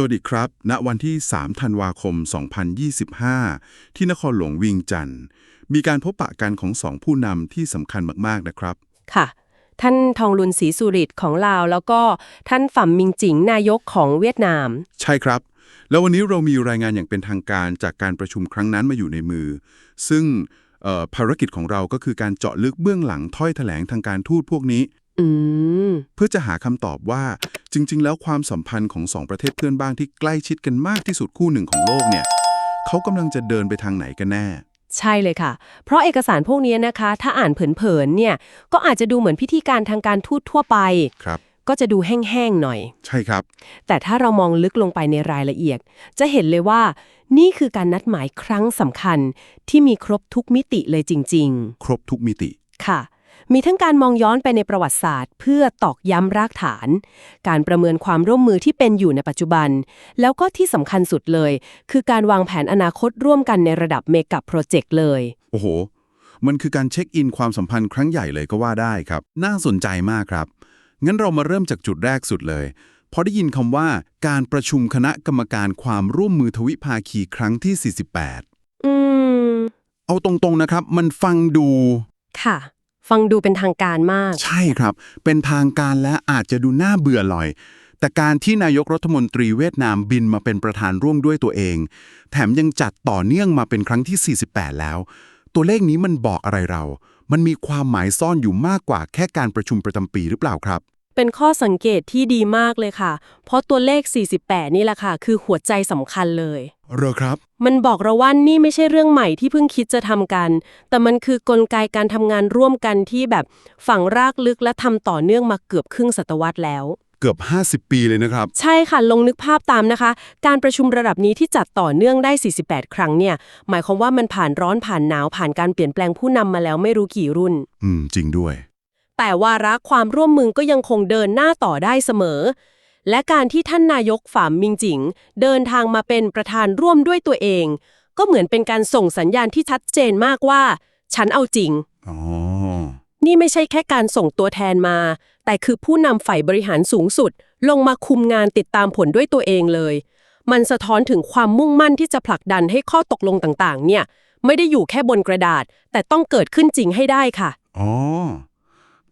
สวัสดีครับ ณ วันที่ 3 ธันวาคม 2025 ที่นครหลวงวิงจันทร์ มีการพบปะกันของสองผู้นำที่สำคัญมากๆนะครับ ค่ะ ท่านทองลุนศรีสุริตของลาว แล้วก็ท่านฝ่ำมิงจิงนายกของเวียดนาม ใช่ครับ แล้ววันนี้เรามีรายงานอย่างเป็นทางการจากการประชุมครั้งนั้นมาอยู่ในมือ ซึ่งเอ่อภารกิจของเราก็คือการเจาะลึกเบื้องหลังถ้อยแถลงทางการทูตพวกนี้อืมเพื่อจะหาคำตอบว่า จริง ๆ แล้วความสัมพันธ์ของสองประเทศเพื่อนบ้านที่ใกล้ชิดกันมากที่สุดคู่หนึ่งของโลกเนี่ยเขากำลังจะเดินไปทางไหนกันแน่ ใช่เลยค่ะ เพราะเอกสารพวกนี้นะคะ ถ้าอ่านเผินๆเนี่ยก็อาจจะดูเหมือนพิธีการทางการทูตทั่วไปครับ ก็จะดูแห้งๆหน่อย ใช่ครับ แต่ถ้าเรามองลึกลงไปในรายละเอียด จะเห็นเลยว่า นี่คือการนัดหมายครั้งสำคัญที่มีครบทุกมิติเลยจริง ๆ ครบทุกมิติค่ะ มีทั้งการมองย้อนไปในประวัติศาสตร์ เพื่อตอกย้ำรากฐาน การประเมินความร่วมมือที่เป็นอยู่ในปัจจุบัน แล้วก็ที่สำคัญสุดเลย คือการวางแผนอนาคตร่วมกันในระดับเมกะโปรเจกต์เลย โอ้โห มันคือการเช็คอินความสัมพันธ์ครั้งใหญ่เลยก็ว่าได้ครับ น่าสนใจมากครับ งั้นเรามาเริ่มจากจุดแรกสุดเลยพอได้ยินคำว่าการประชุมคณะกรรมการความร่วมมือทวิภาคีครั้งที่ 48 อืม เอาตรงๆนะครับ มันฟังดู ค่ะ ฟังดูเป็นทางการมาก ใช่ครับ เป็นทางการและอาจจะดูน่าเบื่อหน่อย แต่การที่นายกรัฐมนตรีเวียดนามบินมาเป็นประธานร่วมด้วยตัวเอง แถมยังจัดต่อเนื่องมาเป็นครั้งที่ 48 แล้ว ตัวเลขนี้มันบอกอะไรเรา มันมีความหมายซ่อนอยู่มากกว่าแค่การประชุมประจำปีหรือเปล่าครับเป็นข้อสังเกตที่ดีมากเลยค่ะ เพราะตัวเลข 48 นี่แหละค่ะ คือหัวใจสำคัญเลย เหรอครับ มันบอกเราว่านี่ไม่ใช่เรื่องใหม่ที่เพิ่งคิดจะทำกัน แต่มันคือกลไกการทำงานร่วมกันที่แบบฝังรากลึกและทำต่อเนื่องมาเกือบครึ่งศตวรรษแล้ว เกือบ 50 ปีเลยนะครับ ใช่ค่ะ ลงนึกภาพตามนะคะ การประชุมระดับนี้ที่จัดต่อเนื่องได้ 48 ครั้งเนี่ย หมายความว่ามันผ่านร้อนผ่านหนาวผ่านการเปลี่ยนแปลงผู้นำมาแล้วไม่รู้กี่รุ่น อืม จริงด้วย แต่วาระความร่วมมือก็ยังคงเดินหน้าต่อได้เสมอ และการที่ท่านนายกฝ่ามมิงจิง เดินทางมาเป็นประธานร่วมด้วยตัวเอง ก็เหมือนเป็นการส่งสัญญาณที่ชัดเจนมากว่า ฉันเอาจริงอ๋อนี่ไม่ใช่แค่การส่งตัวแทนมา แต่คือผู้นำฝ่ายบริหารสูงสุด ลงมาคุมงานติดตามผลด้วยตัวเองเลย มันสะท้อนถึงความมุ่งมั่นที่จะผลักดันให้ข้อตกลงต่างๆ เนี่ย ไม่ได้อยู่แค่บนกระดาษ แต่ต้องเกิดขึ้นจริงให้ได้ค่ะอ๋อ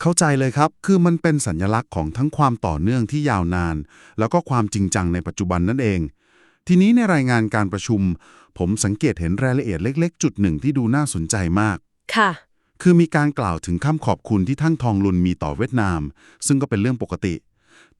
เข้าใจเลยครับ คือมันเป็นสัญลักษณ์ของทั้งความต่อเนื่องที่ยาวนาน แล้วก็ความจริงจังในปัจจุบันนั่นเอง ทีนี้ในรายงานการประชุม ผมสังเกตเห็นรายละเอียดเล็ก ๆ จุดหนึ่งที่ดูน่าสนใจมาก ค่ะ คือมีการกล่าวถึงคำขอบคุณที่ท่านทองลุนมีต่อเวียดนาม ซึ่งก็เป็นเรื่องปกติ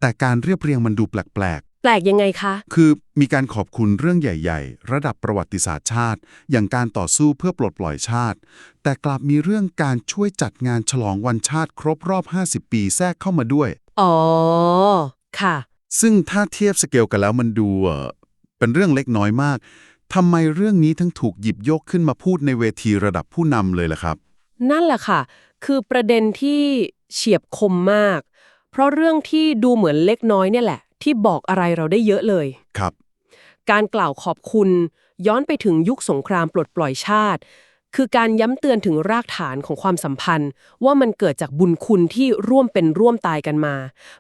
แต่การเรียบเรียงมันดูแปลกแปลกยังไงคะๆคือมีการขอบคุณเรื่องใหญ่ ๆ ระดับประวัติศาสตร์ชาติ อย่างการต่อสู้เพื่อปลดปล่อยชาติ แต่กลับมีเรื่องการช่วยจัดงานฉลองวันชาติครบรอบ 50 ปีแทรกเข้ามาด้วย อ๋อ ค่ะ ซึ่งถ้าเทียบสเกลกันแล้วมันดูเอ่อเป็นเรื่องเล็กน้อยมากทำไมเรื่องนี้ทั้งถูกหยิบยกขึ้นมาพูดในเวทีระดับผู้นำเลยล่ะครับ นั่นแหละค่ะ คือประเด็นที่เฉียบคมมาก เพราะเรื่องที่ดูเหมือนเล็กน้อยเนี่ยแหละ ที่บอกอะไรเราได้เยอะเลย ครับ การกล่าวขอบคุณย้อนไปถึงยุคสงครามปลดปล่อยชาติ คือการย้ำเตือนถึงรากฐานของความสัมพันธ์ ว่ามันเกิดจากบุญคุณที่ร่วมเป็นร่วมตายกันมา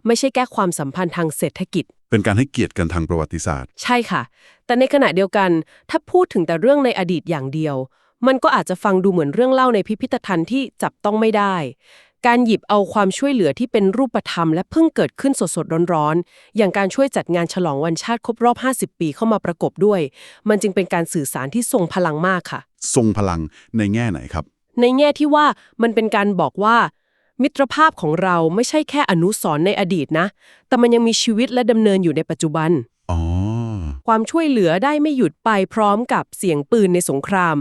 ไม่ใช่แค่ความสัมพันธ์ทางเศรษฐกิจ เป็นการให้เกียรติกันทางประวัติศาสตร์ ใช่ค่ะ แต่ในขณะเดียวกัน ถ้าพูดถึงแต่เรื่องในอดีตอย่างเดียว มันก็อาจจะฟังดูเหมือนเรื่องเล่าในพิพิธภัณฑ์ที่จับต้องไม่ได้ การหยิบเอาความช่วยเหลือที่เป็นรูปธรรม และเพิ่งเกิดขึ้นสดๆร้อนๆ อย่างการช่วยจัดงานฉลองวันชาติครบรอบ 50 ปีเข้ามาประกบด้วย มันจึงเป็นการสื่อสารที่ทรงพลังมากค่ะ ทรงพลังในแง่ไหนครับ ในแง่ที่ว่ามันเป็นการบอกว่า มิตรภาพของเราไม่ใช่แค่อนุสรณ์ในอดีตนะ แต่มันยังมีชีวิตและดำเนินอยู่ในปัจจุบันอ๋อความช่วยเหลือได้ไม่หยุดไปพร้อมกับเสียงปืนในสงคราม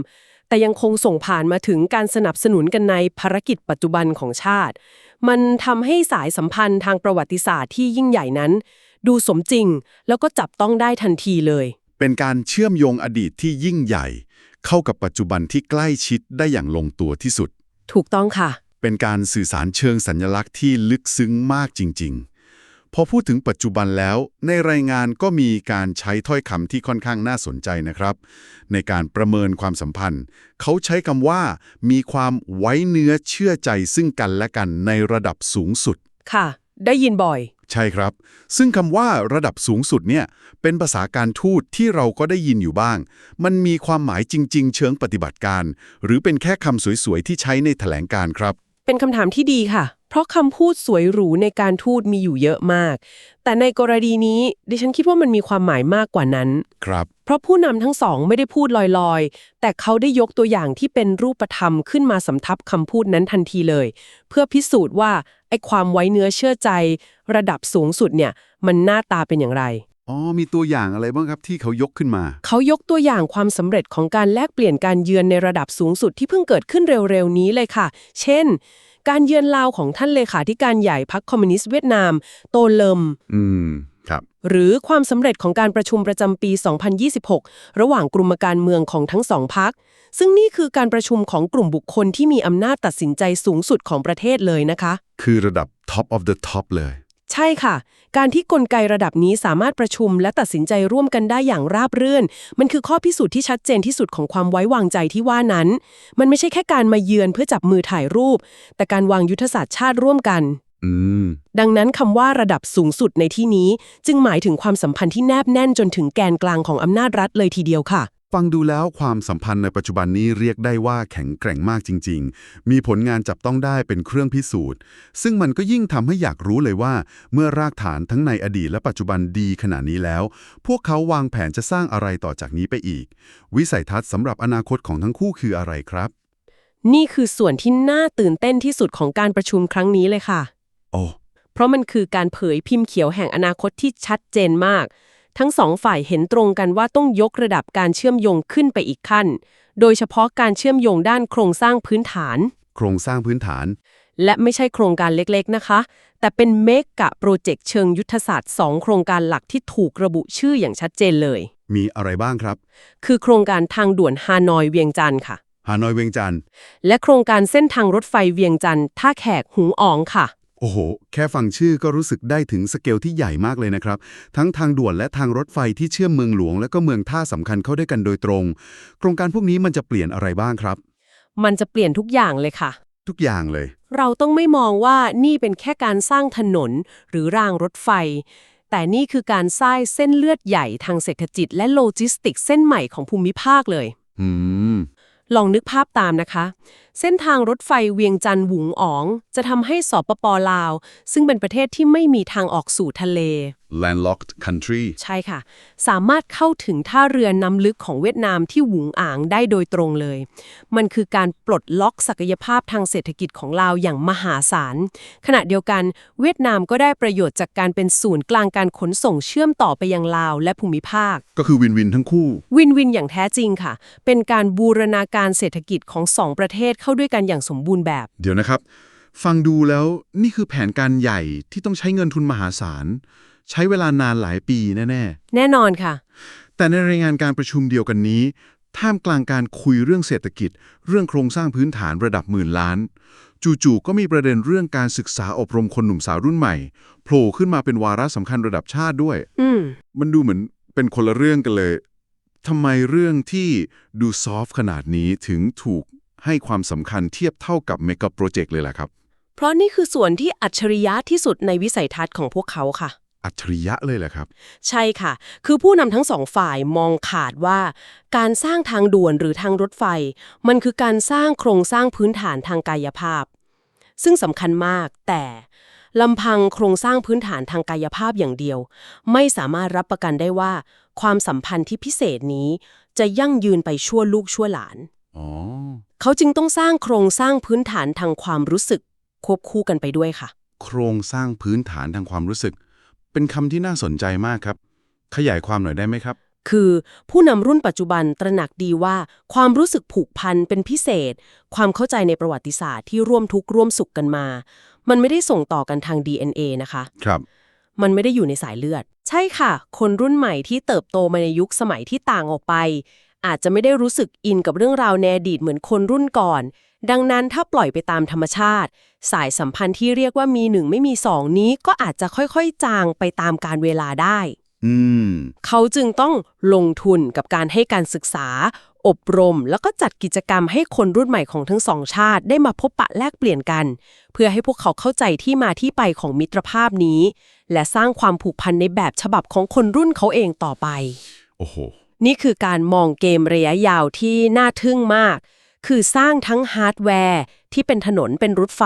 แต่ยังคงส่งผ่านมาถึงการสนับสนุนกันในภารกิจปัจจุบันของชาติ มันทำให้สายสัมพันธ์ทางประวัติศาสตร์ที่ยิ่งใหญ่นั้น ดูสมจริงแล้วก็จับต้องได้ทันทีเลย เป็นการเชื่อมโยงอดีตที่ยิ่งใหญ่ เข้ากับปัจจุบันที่ใกล้ชิดได้อย่างลงตัวที่สุด ถูกต้องค่ะ เป็นการสื่อสารเชิงสัญลักษณ์ที่ลึกซึ้งมากจริง ๆ พอพูดถึงปัจจุบันแล้ว ในรายงานก็มีการใช้ถ้อยคำที่ค่อนข้างน่าสนใจนะครับ ในการประเมินความสัมพันธ์ เขาใช้คำว่า มีความไว้เนื้อเชื่อใจซึ่งกันและกันในระดับสูงสุด ค่ะ ได้ยินบ่อย ใช่ครับ ซึ่งคำว่าระดับสูงสุดเนี่ย เป็นภาษาการทูตที่เราก็ได้ยินอยู่บ้าง มันมีความหมายจริง ๆ เชิงปฏิบัติการ หรือเป็นแค่คำสวยๆที่ใช้ในแถลงการครับ เป็นคำถามที่ดีค่ะเพ ราะคำพูดสวยหรูในการทูตมีอยู่เยอะมาก แต่ในกรณีนี้ดิฉันคิดว่ามันมีความหมายมากกว่านั้น ครับ เพราะผู้นำทั้งสองไม่ได้พูดลอยๆ แต่เขาได้ยกตัวอย่างที่เป็นรูปธรรมขึ้นมาสำทับคำพูดนั้นทันทีเลย เพื่อพิสูจน์ว่าไอ้ความไว้เนื้อเชื่อใจ ระดับสูงสุดเนี่ย มันหน้าตาเป็นอย่างไร อ๋อ มีตัวอย่างอะไรบ้างครับที่เขายกขึ้นมา เขายกตัวอย่างความสำเร็จของการแลกเปลี่ยนการเยือนในระดับสูงสุดที่เพิ่งเกิดขึ้นเร็วๆนี้เลยค่ะ เช่น การเยือนลาวของท่านเลขาธิการใหญ่พรรคคอมมิวนิสต์เวียดนาม โตเลิมอืมครับ หรือความสำเร็จของการประชุมประจำปี 2026 ระหว่างกลุ่มการเมืองของทั้งสองพักซึ่งนี่คือการประชุมของกลุ่มบุคคลที่มีอำนาจตัดสินใจสูงสุดของประเทศเลยนะคะ คือระดับ top of the top เลย ใช่ค่ะ การที่กลไกระดับนี้สามารถประชุมและตัดสินใจร่วมกันได้อย่างราบรื่น มันคือข้อพิสูจน์ที่ชัดเจนที่สุดของความไว้วางใจที่ว่านั้น มันไม่ใช่แค่การมาเยือนเพื่อจับมือถ่ายรูป แต่การวางยุทธศาสตร์ชาติร่วมกันอืมดังนั้นคำว่าระดับสูงสุดในที่นี้ จึงหมายถึงความสัมพันธ์ที่แนบแน่นจนถึงแกนกลางของอำนาจรัฐเลยทีเดียวค่ะ ฟังดูแล้วความสัมพันธ์ในปัจจุบันนี้เรียกได้ว่าแข็งแกร่งมากจริง ๆ มีผลงานจับต้องได้เป็นเครื่องพิสูจน์ ซึ่งมันก็ยิ่งทำให้อยากรู้เลยว่า เมื่อรากฐานทั้งในอดีตและปัจจุบันดีขนาดนี้แล้ว พวกเขาวางแผนจะสร้างอะไรต่อจากนี้ไปอีก วิสัยทัศน์สำหรับอนาคตของทั้งคู่คืออะไรครับ นี่คือส่วนที่น่าตื่นเต้นที่สุดของการประชุมครั้งนี้เลยค่ะ โอ้เพราะมันคือการเผยพิมพ์เขียวแห่งอนาคตที่ชัดเจนมาก ทั้งสองฝ่ายเห็นตรงกันว่าต้องยกระดับการเชื่อมโยงขึ้นไปอีกขั้น โดยเฉพาะการเชื่อมโยงด้านโครงสร้างพื้นฐาน โครงสร้างพื้นฐาน และไม่ใช่โครงการเล็กๆนะคะ แต่เป็นเมกะโปรเจกต์เชิงยุทธศาสตร์ 2 โครงการหลักที่ถูกระบุชื่ออย่างชัดเจนเลย มีอะไรบ้างครับ คือโครงการทางด่วนฮานอยเวียงจันทร์ค่ะ ฮานอยเวียงจันทร์และโครงการเส้นทางรถไฟเวียงจันทร์ท่าแขกหุงอองค่ะ โอ้โห แค่ฟังชื่อก็รู้สึกได้ถึงสเกลที่ใหญ่มากเลยนะครับ ทั้งทางด่วนและทางรถไฟที่เชื่อมเมืองหลวง และก็เมืองท่าสำคัญเข้าด้วยกันโดยตรง โครงการพวกนี้มันจะเปลี่ยนอะไรบ้างครับ มันจะเปลี่ยนทุกอย่างเลยค่ะ ทุกอย่างเลย เราต้องไม่มองว่านี่เป็นแค่การสร้างถนนหรือรางรถไฟ แต่นี่คือการสร้างเส้นเลือดใหญ่ทางเศรษฐกิจ และโลจิสติกเส้นใหม่ของภูมิภาคเลย อืม ลองนึกภาพตามนะคะ เส้นทางรถไฟเวียงจันทร์หวุงอ๋อง จะทำให้สปปลาว ซึ่งเป็นประเทศที่ไม่มีทางออกสู่ทะเล landlocked country ใช่ค่ะ สามารถเข้าถึงท่าเรือน้ำลึกของเวียดนามที่หวุงอ่างได้โดยตรงเลย มันคือการปลดล็อกศักยภาพทางเศรษฐกิจของลาวอย่างมหาศาล ขณะเดียวกัน เวียดนามก็ได้ประโยชน์จากการเป็นศูนย์กลางการขนส่งเชื่อมต่อไปยังลาวและภูมิภาค ก็คือวินวินทั้งคู่ วินวินอย่างแท้จริงค่ะ เป็นการบูรณาการเศรษฐกิจของสองประเทศเข้าด้วยกันอย่างสมบูรณ์แบบ เดี๋ยวนะครับ ฟังดูแล้วนี่คือแผนการใหญ่ที่ต้องใช้เงินทุนมหาศาล ใช้เวลานานหลายปีแน่แน่นอนค่ะๆแต่ในรายงานการประชุมเดียวกันนี้ ท่ามกลางการคุยเรื่องเศรษฐกิจ เรื่องโครงสร้างพื้นฐานระดับหมื่นล้าน จู่ๆก็มีประเด็นเรื่องการศึกษาอบรมคนหนุ่มสาวรุ่นใหม่โผล่ขึ้นมาเป็นวาระสำคัญระดับชาติด้วย อืมมันดูเหมือนเป็นคนละเรื่องกันเลยทำไมเรื่องที่ดูซอฟต์ขนาดนี้ถึงถูกให้ความสำคัญเทียบเท่ากับเมกะโปรเจกต์เลยล่ะครับ เพราะนี่คือส่วนที่อัจฉริยะที่สุดในวิสัยทัศน์ของพวกเขาค่ะ อัจฉริยะเลยแหละครับ ใช่ค่ะ คือผู้นำทั้งสองฝ่ายมองขาดว่า การสร้างทางด่วนหรือทางรถไฟ มันคือการสร้างโครงสร้างพื้นฐานทางกายภาพ ซึ่งสำคัญมาก แต่ลำพังโครงสร้างพื้นฐานทางกายภาพอย่างเดียว ไม่สามารถรับประกันได้ว่า ความสัมพันธ์ที่พิเศษนี้จะยั่งยืนไปชั่วลูกชั่วหลานอ๋อเขาจึงต้องสร้างโครงสร้างพื้นฐานทางความรู้สึก ควบคู่กันไปด้วยค่ะ โครงสร้างพื้นฐานทางความรู้สึก เป็นคำที่น่าสนใจมากครับ ขยายความหน่อยได้ไหมครับ คือผู้นำรุ่นปัจจุบันตระหนักดีว่า ความรู้สึกผูกพันเป็นพิเศษ ความเข้าใจในประวัติศาสตร์ที่ร่วมทุกข์ร่วมสุขกันมา มันไม่ได้ส่งต่อกันทาง DNA นะคะ ครับ มันไม่ได้อยู่ในสายเลือด ใช่ค่ะ คนรุ่นใหม่ที่เติบโตมาในยุคสมัยที่ต่างออกไป อาจจะไม่ได้รู้สึกอินกับเรื่องราวในอดีตเหมือนคนรุ่นก่อน ดังนั้นถ้าปล่อยไปตามธรรมชาติ สายสัมพันธ์ที่เรียกว่ามีหนึ่งไม่มีสองนี้ก็อาจจะค่อยๆ จางไปตามการเวลาได้ อืม เขาจึงต้องลงทุนกับการให้การศึกษาออบรม แล้วก็จัดกิจกรรมให้คนรุ่นใหม่ของทั้งสองชาติได้มาพบปะแลกเปลี่ยนกัน เพื่อให้พวกเขาเข้าใจที่มาที่ไปของมิตรภาพนี้ และสร้างความผูกพันในแบบฉบับของคนรุ่นเขาเองต่อไป โอ้โห นี่คือการมองเกมระยะยาวที่น่าทึ่งมาก คือสร้างทั้งฮาร์ดแวร์ที่เป็นถนนเป็นรถไฟ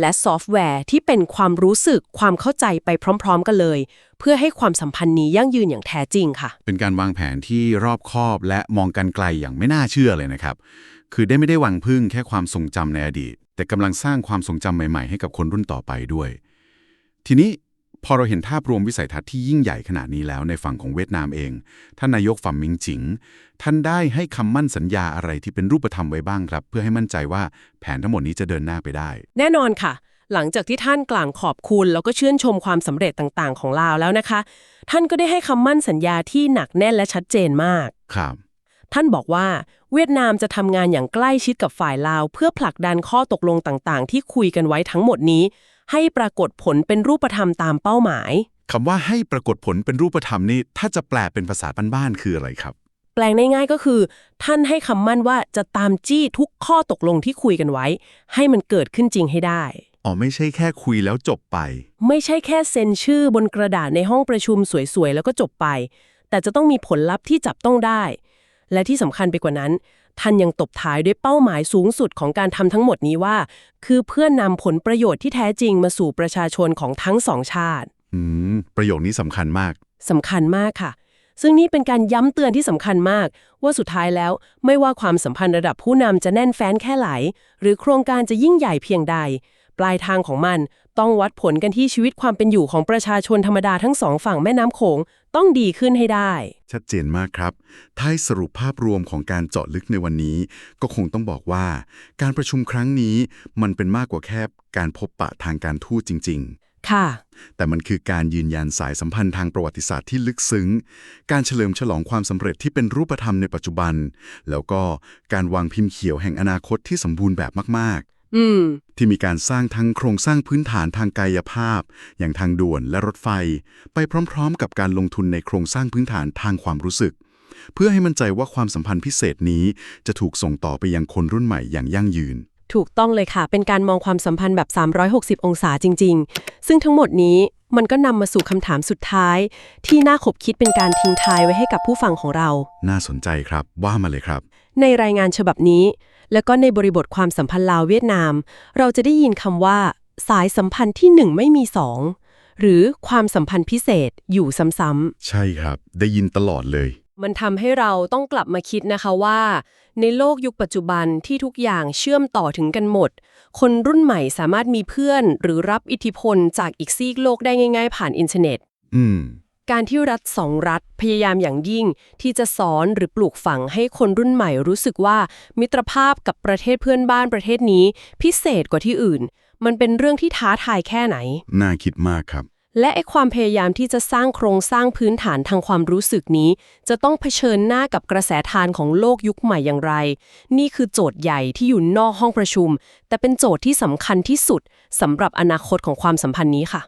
และซอฟต์แวร์ที่เป็นความรู้สึกความเข้าใจไปพร้อม ๆ กันเลย เพื่อให้ความสัมพันธ์นี้ยั่งยืนอย่างแท้จริงค่ะ เป็นการวางแผนที่รอบคอบและมองกันไกลอย่างไม่น่าเชื่อเลยนะครับ คือได้ไม่ได้หวังพึ่งแค่ความทรงจำในอดีต แต่กำลังสร้างความทรงจำใหม่ๆ ให้กับคนรุ่นต่อไปด้วย ทีนี้ พอเราเห็นภาพรวมวิสัยทัศน์ที่ยิ่งใหญ่ขนาดนี้แล้วในฝั่งของเวียดนามเอง ท่านนายกฝัมมิงจิง ท่านได้ให้คำมั่นสัญญาอะไรที่เป็นรูปธรรมไว้บ้างครับ เพื่อให้มั่นใจว่าแผนทั้งหมดนี้จะเดินหน้าไปได้ แน่นอนค่ะ หลังจากที่ท่านกล่าวขอบคุณแล้วก็ชื่นชมความสำเร็จต่างๆ ของลาวแล้วนะคะ ท่านก็ได้ให้คำมั่นสัญญาที่หนักแน่นและชัดเจนมาก ครับท่านบอกว่าเวียดนามจะทำงานอย่างใกล้ชิดกับฝ่ายลาว เพื่อผลักดันข้อตกลงต่างๆ ที่คุยกันไว้ทั้งหมดนี้ ให้ปรากฏผลเป็นรูปธรรมตามเป้าหมาย คำว่าให้ปรากฏผลเป็นรูปธรรมนี่ถ้าจะแปลเป็นภาษาบ้านๆคืออะไรครับ แปลงง่ายๆก็คือ ท่านให้คำมั่นว่าจะตามจี้ทุกข้อตกลงที่คุยกันไว้ ให้มันเกิดขึ้นจริงให้ได้ อ๋อไม่ใช่แค่คุยแล้วจบไป ไม่ใช่แค่เซ็นชื่อบนกระดาษในห้องประชุมสวยๆแล้วก็จบไป แต่จะต้องมีผลลัพธ์ที่จับต้องได้ และที่สำคัญไปกว่านั้น ท่านยังตบท้ายด้วยเป้าหมายสูงสุดของการทำทั้งหมดนี้ว่า คือเพื่อนนำผลประโยชน์ที่แท้จริงมาสู่ประชาชนของทั้งสองชาติ อืม ประโยคนี้สำคัญมากสำคัญมากค่ะ ซึ่งนี่เป็นการย้ำเตือนที่สำคัญมาก ว่าสุดท้ายแล้วไม่ว่าความสัมพันธ์ระดับผู้นำจะแน่นแฟ้นแค่ไหนหรือโครงการจะยิ่งใหญ่เพียงใด ปลายทางของมัน ต้องวัดผลกันที่ชีวิตความเป็นอยู่ของประชาชนธรรมดาทั้งสองฝั่งแม่น้ำโขงต้องดีขึ้นให้ได้ ชัดเจนมากครับถ้าให้สรุปภาพรวมของการเจาะลึกในวันนี้ ก็คงต้องบอกว่า การประชุมครั้งนี้มันเป็นมากกว่าแค่การพบปะทางการทูตจริงค่ะๆแต่มันคือการยืนยันสายสัมพันธ์ทางประวัติศาสตร์ที่ลึกซึ้ง การเฉลิมฉลองความสำเร็จที่เป็นรูปธรรมในปัจจุบัน แล้วก็การวางพิมพ์เขียวแห่งอนาคตที่สมบูรณ์แบบมาก อืมๆที่มีการสร้างทั้งโครงสร้างพื้นฐานทางกายภาพ อย่างทางด่วนและรถไฟ ไปพร้อม ๆ กับการลงทุนในโครงสร้างพื้นฐานทางความรู้สึก เพื่อให้มั่นใจว่าความสัมพันธ์พิเศษนี้จะถูกส่งต่อไปยังคนรุ่นใหม่อย่างยั่งยืน ถูกต้องเลยค่ะ เป็นการมองความสัมพันธ์แบบ 360 องศาจริง ๆ ซึ่งทั้งหมดนี้มันก็นำมาสู่คำถามสุดท้าย ที่น่าขบคิดเป็นการทิ้งท้ายไว้ให้กับผู้ฟังของเรา น่าสนใจครับว่ามาเลยครับ ในรายงานฉบับนี้ แล้วก็ในบริบทความสัมพันธ์ลาวเวียดนาม เราจะได้ยินคำว่า สายสัมพันธ์ที่หนึ่งไม่มีสองหรือความสัมพันธ์พิเศษอยู่ซ้ำใช่ครับ ได้ยินตลอดเลยๆมันทำให้เราต้องกลับมาคิดนะคะว่า ในโลกยุคปัจจุบันที่ทุกอย่างเชื่อมต่อถึงกันหมด คนรุ่นใหม่สามารถมีเพื่อน หรือรับอิทธิพลจากอีกซีกโลกได้ง่าย ๆ ผ่านอินเทอร์เน็ต อืม การที่รัฐสองรัฐพยายามอย่างยิ่ง ที่จะสอนหรือปลูกฝังให้คนรุ่นใหม่รู้สึกว่า มิตรภาพกับประเทศเพื่อนบ้านประเทศนี้ พิเศษกว่าที่อื่น มันเป็นเรื่องที่ท้าทายแค่ไหน น่าคิดมากครับ และไอความพยายามที่จะสร้างโครงสร้างพื้นฐานทางความรู้สึกนี้ จะต้องเผชิญหน้ากับกระแสทานของโลกยุคใหม่อย่างไร นี่คือโจทย์ใหญ่ที่อยู่นอกห้องประชุม แต่เป็นโจทย์ที่สำคัญที่สุดสำหรับอนาคตของความสัมพันธ์นี้ค่ะ